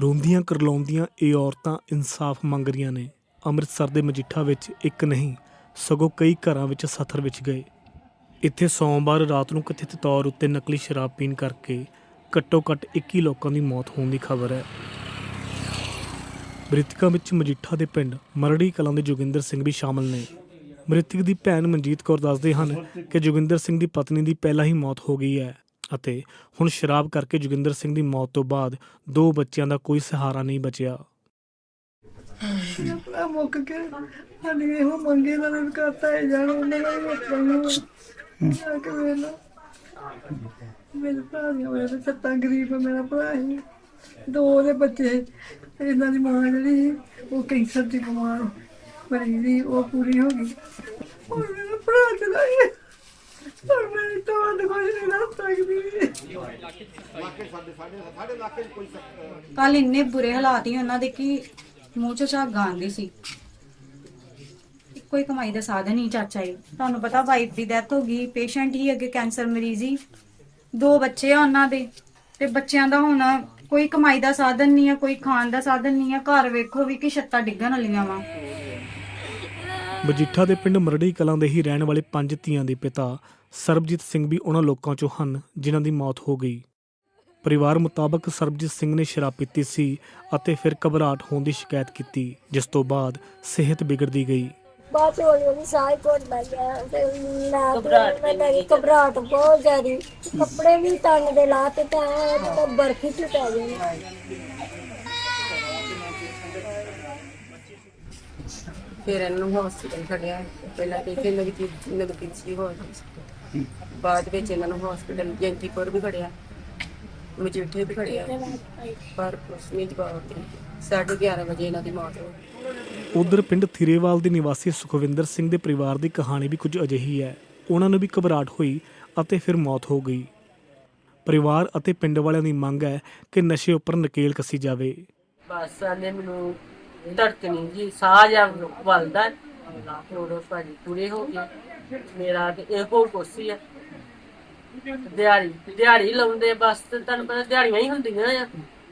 ਰੋਂਦੀਆਂ ਕਰਲਾਉਂਦੀਆਂ ਇਹ ਔਰਤਾਂ ਇਨਸਾਫ ਮੰਗ ਰਹੀਆਂ ਨੇ। ਅੰਮ੍ਰਿਤਸਰ ਦੇ ਮਜੀਠਾ ਵਿੱਚ ਇੱਕ ਨਹੀਂ, ਸਗੋਂ ਕਈ ਘਰਾਂ ਵਿੱਚ ਸਥਰ ਵਿੱਚ ਗਏ। ਇੱਥੇ ਸੋਮਵਾਰ ਰਾਤ ਨੂੰ ਕਥਿਤ ਤੌਰ ਉੱਤੇ ਨਕਲੀ ਸ਼ਰਾਬ ਪੀਣ ਕਰਕੇ ਘੱਟੋ ਘੱਟ 21 ਲੋਕਾਂ ਦੀ ਮੌਤ ਹੋਣ ਦੀ ਖਬਰ ਹੈ। ਮ੍ਰਿਤਕਾਂ ਵਿੱਚ ਮਜੀਠਾ ਦੇ ਪਿੰਡ ਮਰੜੀ ਕਲਾਂ ਦੇ ਜੋਗਿੰਦਰ ਸਿੰਘ ਵੀ ਸ਼ਾਮਲ ਨੇ। ਮ੍ਰਿਤਕ ਦੀ ਭੈਣ ਮਨਜੀਤ ਕੌਰ ਦੱਸਦੇ ਹਨ ਕਿ ਜੋਗਿੰਦਰ ਸਿੰਘ ਦੀ ਪਤਨੀ ਦੀ ਪਹਿਲਾਂ ਹੀ ਮੌਤ ਹੋ ਗਈ ਹੈ। ਅਤੇ ਹੁਣ ਸ਼ਰਾਬ ਕਰਕੇ ਜੋਗਿੰਦਰ ਸਿੰਘ ਦੀ ਮੌਤ ਤੋਂ ਬਾਅਦ ਦੋ ਬੱਚਿਆਂ ਦਾ ਕੋਈ ਸਹਾਰਾ ਨਹੀਂ ਬਚਿਆ। ਆਪਣਾ ਮੁੱਕ ਕੇ ਸਾਡੀ ਇਹੋ ਮੰਗੇ ਦਾ ਵੀ ਕਰਤਾ ਹੈ ਜਾਣ ਉਹਨਾਂ ਦਾ ਵੀ। ਬੱਚਾ ਨੂੰ ਵੇਲਾ ਮੇਰੇ ਭਰਾ ਦੀਆਂ ਮੇਰੇ ਸੱਤਾਂ ਗਰੀਬ ਆ ਮੇਰਾ ਭਰਾ ਹੀ। ਦੋ ਉਹਦੇ ਬੱਚੇ ਇਹਨਾਂ ਦੀ ਮਾਂ ਜਿਹੜੀ ਸੀ, ਉਹ ਕੈਂਸਰ ਦੀ ਬਿਮਾਰ ਮਰੀ ਦੀ ਉਹ ਪੂਰੀ ਹੋ ਗਈ। ਹੁਣ ਮੇਰਾ ਭਰਾ ਚਲਾ ਗਿਆ। ਮੈਂ ਤਾਂ ਵੱਧ ਕੁਝ ਨਹੀਂ ਦੱਸ ਸਕਦੀ। ਕੱਲ ਇੰਨੇ ਬੁਰੇ ਹਾਲਾਤ ਹੀ ਉਹਨਾਂ ਦੇ ਕਿ ਮੂੰਹ ਚੋਂ ਝੱਗ ਆਉਂਦੀ ਸੀ। ਕੋਈ ਕਮਾਈ ਦਾ ਸਾਧਨ ਨਹੀਂ ਚਾਚਾ ਜੀ। ਤੁਹਾਨੂੰ ਪਤਾ ਵਾਈਫ ਦੀ ਡੈਥ ਹੋ ਗਈ ਪੇਸ਼ੈਂਟ ਹੀ ਅੱਗੇ ਕੈਂਸਰ ਮਰੀਜ਼ ਹੀ। ਦੋ ਬੱਚੇ ਆ ਉਹਨਾਂ ਦੇ ਤੇ ਬੱਚਿਆਂ ਦਾ ਹੁਣ ਕੋਈ ਕਮਾਈ ਦਾ ਸਾਧਨ ਨਹੀਂ ਆ ਕੋਈ ਖਾਣ ਦਾ ਸਾਧਨ ਨਹੀਂ ਆ। ਘਰ ਵੇਖੋ ਵੀ ਕਿ ਛੱਤਾਂ ਡਿੱਗਣ ਵਾਲੀਆਂ ਵਾ। ਮਜੀਠਾ ਦੇ ਪਿੰਡ ਮਰੜੀ ਕਲਾਂ ਦੇ ਹੀ ਰਹਿਣ ਵਾਲੇ ਪੰਜ ਧੀਆਂ ਦੇ ਪਿਤਾ ਸਰਬਜੀਤ ਸਿੰਘ ਵੀ ਉਹਨਾਂ ਲੋਕਾਂ ਚੋਂ ਹਨ ਜਿਨ੍ਹਾਂ ਦੀ ਮੌਤ ਹੋ ਗਈ। ਪਰਿਵਾਰ ਮੁਤਾਬਕ ਸਰਬਜੀਤ ਸਿੰਘ ਨੇ ਸ਼ਰਾਬ ਪੀਤੀ ਸੀ ਅਤੇ ਫਿਰ ਘਬਰਾਹਟ ਹੋਣ ਦੀ ਸ਼ਿਕਾਇਤ ਕੀਤੀ ਜਿਸ ਤੋਂ ਬਾਅਦ ਸਿਹਤ ਵਿਗੜਦੀ ਗਈ। ਬਾਅਦ ਚ ਹੌਲੀ ਹੌਲੀ ਸਾਹ ਹੀ ਗਿਆ ਤੇ ਮੈਂ ਘਬਰਾਹਟ ਬਹੁਤ ਜ਼ਿਆਦੀ। ਕੱਪੜੇ ਵੀ ਤੰਗ ਦੇ ਲਾ ਤੇ ਤਾਂ ਬਰਫੀ ਚ ਪੈ ਗਈ। ਫਿਰ ਇਹਨੂੰ ਹਸਪੀਟਲ ਖੜਿਆ ਪਹਿਲਾਂ ਤੇ ਇੱਥੇ ਨਗਦੀ ਨਗਦੀ ਸੀ। ਹੋਈ ਬਾਅਦ ਵਿੱਚ ਇਹਨਾਂ ਨੂੰ ਹਸਪੀਟਲ ਜੈਂਤੀਪੁਰ ਵੀ ਖੜਿਆ ਮਜੀਠੇ ਵੀ ਖੜਿਆ ਪਰ ਉਸ ਨੇ ਜਵਾਬ ਦੇ ਸਾਢੇ 11 ਵਜੇ ਇਹਨਾਂ ਦੀ ਮੌਤ ਹੋ ਗਈ। ਉਧਰ ਪਿੰਡ ਥਿਰੇਵਾਲ ਦੇ ਨਿਵਾਸੀ ਸੁਖਵਿੰਦਰ ਸਿੰਘ ਦੇ ਪਰਿਵਾਰ ਦੀ ਕਹਾਣੀ ਵੀ ਕੁਝ ਅਜਿਹੀ ਹੈ। ਉਹਨਾਂ ਨੂੰ ਵੀ ਘਬਰਾਹਟ ਹੋਈ ਅਤੇ ਫਿਰ ਮੌਤ ਹੋ ਗਈ। ਪਰਿਵਾਰ ਅਤੇ ਪਿੰਡ ਵਾਲਿਆਂ ਦੀ ਮੰਗ ਹੈ ਕਿ ਨਸ਼ੇ ਉੱਪਰ ਨਕੇਲ ਕੱਸੀ ਜਾਵੇ। ਬਸ ਆਨੇ ਮੈਨੂੰ ਧੜਕਣੀ ਜੀ, ਸਾਹ ਜਾਂ ਵੱਲਦਾ ਥੋੜਾ ਭਾਜੀ ਪੂਰੇ ਹੋ ਗਏ। ਮੇਰਾ ਤੇ ਇਹੋ ਕੋਸੀ ਆ। ਦਿਹਾੜੀ ਦਿਹਾੜੀ ਲਾਉਂਦੇ ਬਸ ਤੇ ਤੁਹਾਨੂੰ ਪਤਾ ਦਿਹਾੜੀਆਂ ਹੀ ਹੁੰਦੀਆਂ ਆ।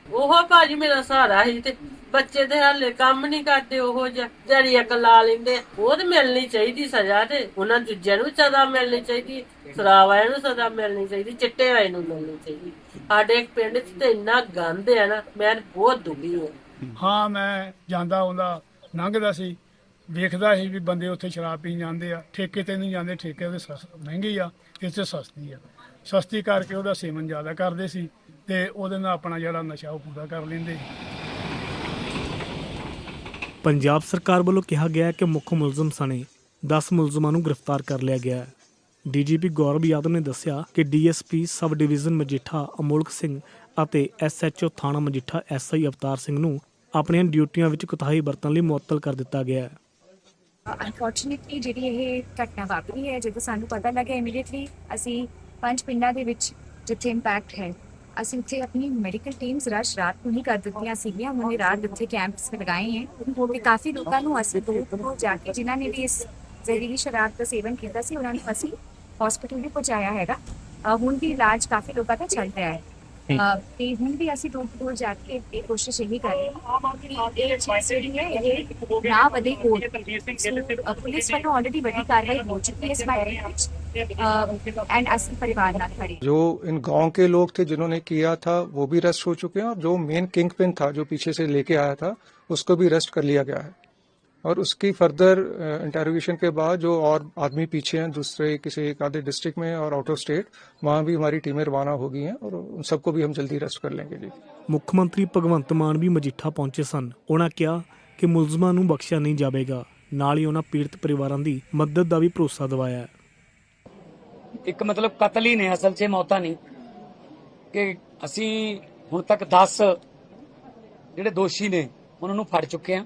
ਉਹ ਭਾਜੀ ਮੇਰਾ ਸਹਾਰਾ ਸੀ ਤੇ ਬੱਚੇ ਤੇ ਹਾਲੇ ਕੰਮ ਨਹੀਂ ਕਰਦੇ, ਉਹ ਜਿਹਾ ਦਿਹਾੜੀ ਇੱਕ ਲਾ ਲੈਂਦੇ ਉਹ ਤੇ ਮਿਲਣੀ ਚਾਹੀਦੀ ਸਜ਼ਾ ਤੇ, ਉਹਨਾਂ ਦੂਜਿਆਂ ਨੂੰ ਸਜ਼ਾ ਮਿਲਣੀ ਚਾਹੀਦੀ ਸ਼ਰਾਬ ਵਾਲਿਆਂ ਨੂੰ ਸਜ਼ਾ ਮਿਲਣੀ ਚਾਹੀਦੀ, ਚਿੱਟੇ ਵਾਲੇ ਨੂੰ ਮਿਲਣੀ ਚਾਹੀਦੀ। ਸਾਡੇ ਪਿੰਡ 'ਚ ਤੇ ਇੰਨਾ ਗੰਦ ਹੈ ਨਾ, ਮੈਂ ਬਹੁਤ ਦੁਖੀ ਹਾਂ ਹਾਂ, ਮੈਂ ਜਾਂਦਾ ਆਉਂਦਾ ਲੰਘਦਾ ਸੀ। ਵੇਖਦਾ ਸੀ ਵੀ ਬੰਦੇ ਉੱਥੇ ਸ਼ਰਾਬ ਪੀਣ ਜਾਂਦੇ ਆ। ਠੇਕੇ ਤੇ ਨਹੀਂ ਜਾਂਦੇ, ਠੇਕੇ ਉਹਦੇ ਸਸ ਮਹਿੰਗੀ ਆ ਇੱਥੇ ਸਸਤੀ ਆ। ਸਸਤੀ ਕਰਕੇ ਉਹਦਾ ਸੇਵਨ ਜ਼ਿਆਦਾ ਕਰਦੇ ਸੀ ਤੇ ਉਹਦੇ ਨਾਲ ਆਪਣਾ ਜਿਹੜਾ ਨਸ਼ਾ ਉਹ ਪੂਰਾ ਕਰ ਲੈਂਦੇ। ਸੀ ਪੰਜਾਬ ਸਰਕਾਰ ਵੱਲੋਂ ਕਿਹਾ ਗਿਆ ਹੈ ਕਿ ਮੁੱਖ ਮੁਲਜ਼ਮ ਸਣੇ 10 ਮੁਲਜ਼ਮਾਂ ਨੂੰ ਗ੍ਰਿਫਤਾਰ ਕਰ ਲਿਆ ਗਿਆ ਹੈ। ਡੀਜੀਪੀ ਗੌਰਵ ਯਾਦਵ ਨੇ ਦੱਸਿਆ ਕਿ DSP sub division Majitha Amolak Singh ਅਤੇ ਐਸਐਚਓ ਥਾਣਾ ਮਜੀਠਾ ਐਸਆਈ ਅਵਤਾਰ ਸਿੰਘ ਨੂੰ ਆਪਣੀਆਂ ਡਿਊਟੀਆਂ ਵਿੱਚ ਕੁਤਾਹੀ ਵਰਤਣ ਲਈ ਮੁਅੱਤਲ ਕਰ ਦਿੱਤਾ ਗਿਆ ਹੈ। ਅਨਫੋਰਚੂਨੇਟਲੀ ਜਿਹੜੀ ਇਹ ਘਟਨਾ ਵਾਪਰੀ ਹੈ, ਜਦੋਂ ਸਾਨੂੰ ਪਤਾ ਲੱਗਿਆ ਇਮੀਡੀਏਟਲੀ ਅਸੀਂ ਪੰਜ ਪਿੰਡਾਂ ਦੇ ਵਿੱਚ ਜਿੱਥੇ ਇੰਪੈਕਟ ਹੈ, ਅਸੀਂ ਉੱਥੇ ਆਪਣੀ ਮੈਡੀਕਲ ਟੀਮਸ ਰਸ਼ ਰਾਤ ਨੂੰ ਹੀ ਕਰ ਦਿੱਤੀਆਂ ਸੀਗੀਆਂ। ਉਹਨਾਂ ਨੇ ਰਾਤ ਉੱਥੇ ਕੈਂਪਸ ਲਗਾਏ ਹੈ ਤੇ ਕਾਫੀ ਲੋਕਾਂ ਨੂੰ ਅਸੀਂ ਦੂਰ ਦੂਰ ਜਾ ਕੇ, ਜਿਨ੍ਹਾਂ ਨੇ ਵੀ ਇਸ ਜ਼ਹਿਰੀਲੀ ਸ਼ਰਾਬ ਦਾ ਸੇਵਨ ਕੀਤਾ ਸੀ, ਉਹਨਾਂ ਨੂੰ ਅਸੀਂ ਹਸਪੀਟਲ ਵੀ ਪਹੁੰਚਾਇਆ ਹੈਗਾ। ਹੁਣ ਵੀ ਇਲਾਜ ਕਾਫੀ ਲੋਕਾਂ ਦਾ ਚੱਲ ਰਿਹਾ ਹੈ। हम्म। भी ऐसी जाके कोशिश यही ऑलरेडी बड़ी कार्रवाई हो चुकी है इस बारे एंड परिवार जो इन गाँव के लोग थे जिन्होंने किया था वो भी रेस्ट हो चुके हैं और जो मेन किंग पिन था जो पीछे से लेके आया था उसको भी रेस्ट कर लिया गया है। और उसकी फर्दर इंटेरोगेशन के बाद जो और आदमी पीछे हैं दूसरे किसी एक आधे डिस्ट्रिक्ट में और आउट ऑफ स्टेट वहाँ भी हमारी टीमें रवाना हो गई हैं और उन सबको भी हम जल्दी अरेस्ट कर लेंगे जी ਮੁੱਖ ਮੰਤਰੀ ਭਗਵੰਤ ਮਾਨ ਵੀ ਮਜੀਠਾ ਪਹੁੰਚੇ ਸਨ ਉਹਨਾਂ ਕਿਹਾ ਕਿ ਮੁਲਜ਼ਮਾਂ ਨੂੰ ਬਖਸ਼ਿਆ ਨਹੀਂ ਜਾਵੇਗਾ ਨਾਲ ਹੀ ਉਹਨਾਂ ਪੀੜਤ ਪਰਿਵਾਰਾਂ ਦੀ ਮਦਦ ਦਾ ਵੀ ਭਰੋਸਾ ਦਿਵਾਇਆ ਹੈ ਇੱਕ ਮਤਲਬ ਕਤਲ ਹੀ ਨੇ ਅਸਲ 'ਚ ਮੌਤਾਂ ਨਹੀਂ ਕਿ ਅਸੀਂ ਹੁਣ ਤੱਕ 10 ਜਿਹੜੇ ਦੋਸ਼ੀ ਨੇ ਉਹਨਾਂ ਨੂੰ ਫੜ ਚੁੱਕੇ ਆ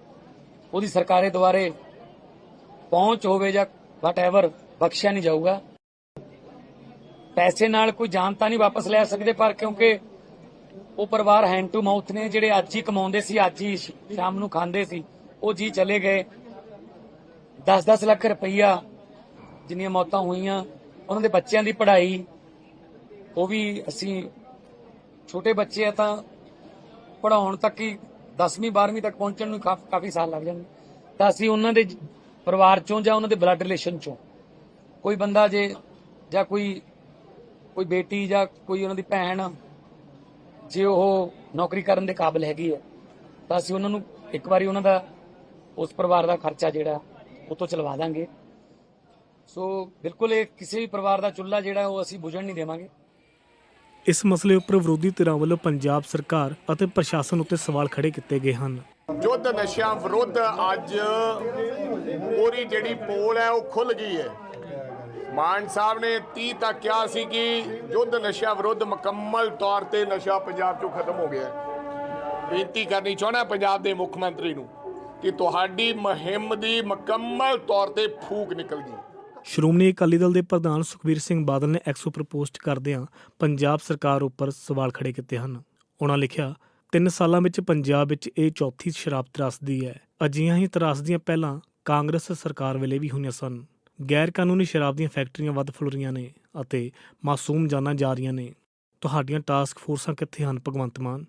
ਉਹਦੀ ਸਰਕਾਰੇ ਦੁਆਰੇ ਪਹੁੰਚ ਹੋਵੇ ਜਾਂ ਵਟਐਵਰ ਬਖਸ਼ਿਆ ਨਹੀਂ ਜਾਊਗਾ। ਪੈਸੇ ਨਾਲ ਕੋਈ ਜਾਨ ਤਾਂ ਨਹੀਂ ਵਾਪਸ ਲੈ ਸਕਦੇ, ਪਰ ਕਿਉਂਕਿ ਉਹ ਪਰਿਵਾਰ ਹੈਂਡ ਟੂ ਮਾਊਥ ਨੇ, ਜਿਹੜੇ ਅੱਜ ਹੀ ਕਮਾਉਂਦੇ ਸੀ, ਅੱਜ ਹੀ ਸ਼ਾਮ ਨੂੰ ਖਾਂਦੇ ਸੀ, ਉਹ ਜੀ ਚਲੇ ਗਏ। 10-10 ਲੱਖ ਰੁਪਈਆ ਜਿੰਨੀਆਂ ਮੌਤਾਂ ਹੋਈਆਂ, ਉਹਨਾਂ ਦੇ ਬੱਚਿਆਂ ਦੀ ਪੜ੍ਹਾਈ, ਉਹ ਵੀ ਅਸੀਂ ਛੋਟੇ ਬੱਚੇ ਆ ਤਾਂ ਪੜਾਉਣ ਤੱਕ ਹੀ 10ਵੀਂ 12ਵੀਂ ਤੱਕ ਪਹੁੰਚਣ ਨੂੰ ਕਾਫ- ਕਾਫੀ ਸਾਲ ਲੱਗ ਜਾਂਦੇ ਤਾਂ ਅਸੀਂ ਉਹਨਾਂ ਦੇ ਜ- ਪਰਿਵਾਰ ਚੋਂ ਜਾਂ ਉਹਨਾਂ ਦੇ ਬਲੱਡ ਰਿਲੇਸ਼ਨ ਚੋਂ ਕੋਈ ਬੰਦਾ ਜੇ, ਜਾਂ ਕੋਈ ਕੋਈ ਬੇਟੀ ਜਾਂ ਕੋਈ ਉਹਨਾਂ ਦੀ ਭੈਣ, ਜੇ ਉਹ ਨੌਕਰੀ ਕਰਨ ਦੇ ਕਾਬਿਲ ਹੈਗੀ ਹੈ, ਤਾਂ ਅਸੀਂ ਉਹਨਾਂ ਨੂੰ ਇੱਕ ਵਾਰੀ ਉਹਨਾਂ ਦਾ, ਉਸ ਪਰਿਵਾਰ ਦਾ ਖਰਚਾ ਜਿਹੜਾ, ਉਹ ਤੋਂ ਚਲਵਾ ਦਾਂਗੇ। ਸੋ ਬਿਲਕੁਲ ਇਹ ਕਿਸੇ ਵੀ ਪਰਿਵਾਰ ਦਾ ਚੁੱਲ੍ਹਾ ਜਿਹੜਾ, ਉਹ ਅਸੀਂ ਬੁਝਣ ਨਹੀਂ ਦੇਵਾਂਗੇ। ਇਸ ਮਸਲੇ ਉੱਪਰ ਵਿਰੋਧੀ ਧਿਰਾਂ ਵੱਲੋਂ ਪੰਜਾਬ ਸਰਕਾਰ ਅਤੇ ਪ੍ਰਸ਼ਾਸਨ ਉੱਤੇ ਸਵਾਲ ਖੜੇ ਕੀਤੇ ਗਏ ਹਨ। ਯੁੱਧ ਨਸ਼ਿਆਂ ਵਿਰੁੱਧ ਅੱਜ ਪੂਰੀ ਜਿਹੜੀ ਪੋਲ ਹੈ ਉਹ ਖੁੱਲ ਗਈ ਹੈ। ਮਾਨ ਸਾਹਿਬ ਨੇ 30 ਤੱਕ ਕਿਹਾ ਸੀ ਕਿ ਯੁੱਧ ਨਸ਼ਿਆਂ ਵਿਰੁੱਧ ਮੁਕੰਮਲ ਤੌਰ ਤੇ ਨਸ਼ਾ ਪੰਜਾਬ ਚੋਂ ਖਤਮ ਹੋ ਗਿਆ ਬੇਨਤੀ ਕਰਨੀ ਚਾਹੁੰਦਾ ਪੰਜਾਬ ਦੇ ਮੁੱਖ ਮੰਤਰੀ ਨੂੰ ਕਿ ਤੁਹਾਡੀ ਮੁਹਿੰਮ ਦੀ ਮੁਕੰਮਲ ਤੌਰ ਤੇ ਫੂਕ ਨਿਕਲ ਗਈ ਸ਼੍ਰੋਮਣੀ ਅਕਾਲੀ ਦਲ ਦੇ ਪ੍ਰਧਾਨ ਸੁਖਬੀਰ ਸਿੰਘ ਬਾਦਲ ਨੇ ਐਕਸ ਉੱਪਰ ਪੋਸਟ ਕਰਦਿਆਂ ਪੰਜਾਬ ਸਰਕਾਰ ਉੱਪਰ ਸਵਾਲ ਖੜੇ ਕੀਤੇ ਹਨ। ਉਹਨਾਂ ਲਿਖਿਆ, ਤਿੰਨ ਸਾਲਾਂ ਵਿੱਚ ਪੰਜਾਬ ਵਿੱਚ ਇਹ ਚੌਥੀ ਸ਼ਰਾਬ ਤਰਾਸਦੀ ਹੈ। ਅਜਿਹੀਆਂ ਹੀ ਤਰਾਸਦੀਆਂ ਪਹਿਲਾਂ ਕਾਂਗਰਸ ਸਰਕਾਰ ਵੇਲੇ ਵੀ ਹੋਈਆਂ ਸਨ। ਗੈਰ ਕਾਨੂੰਨੀ ਸ਼ਰਾਬ ਦੀਆਂ ਫੈਕਟਰੀਆਂ ਵੱਧ ਫੁੱਲ ਰਹੀਆਂ ਨੇ ਅਤੇ ਮਾਸੂਮ ਜਾਨਾਂ ਜਾ ਰਹੀਆਂ ਨੇ। ਤੁਹਾਡੀਆਂ ਟਾਸਕ ਫੋਰਸਾਂ ਕਿੱਥੇ ਹਨ, ਭਗਵੰਤ ਮਾਨ?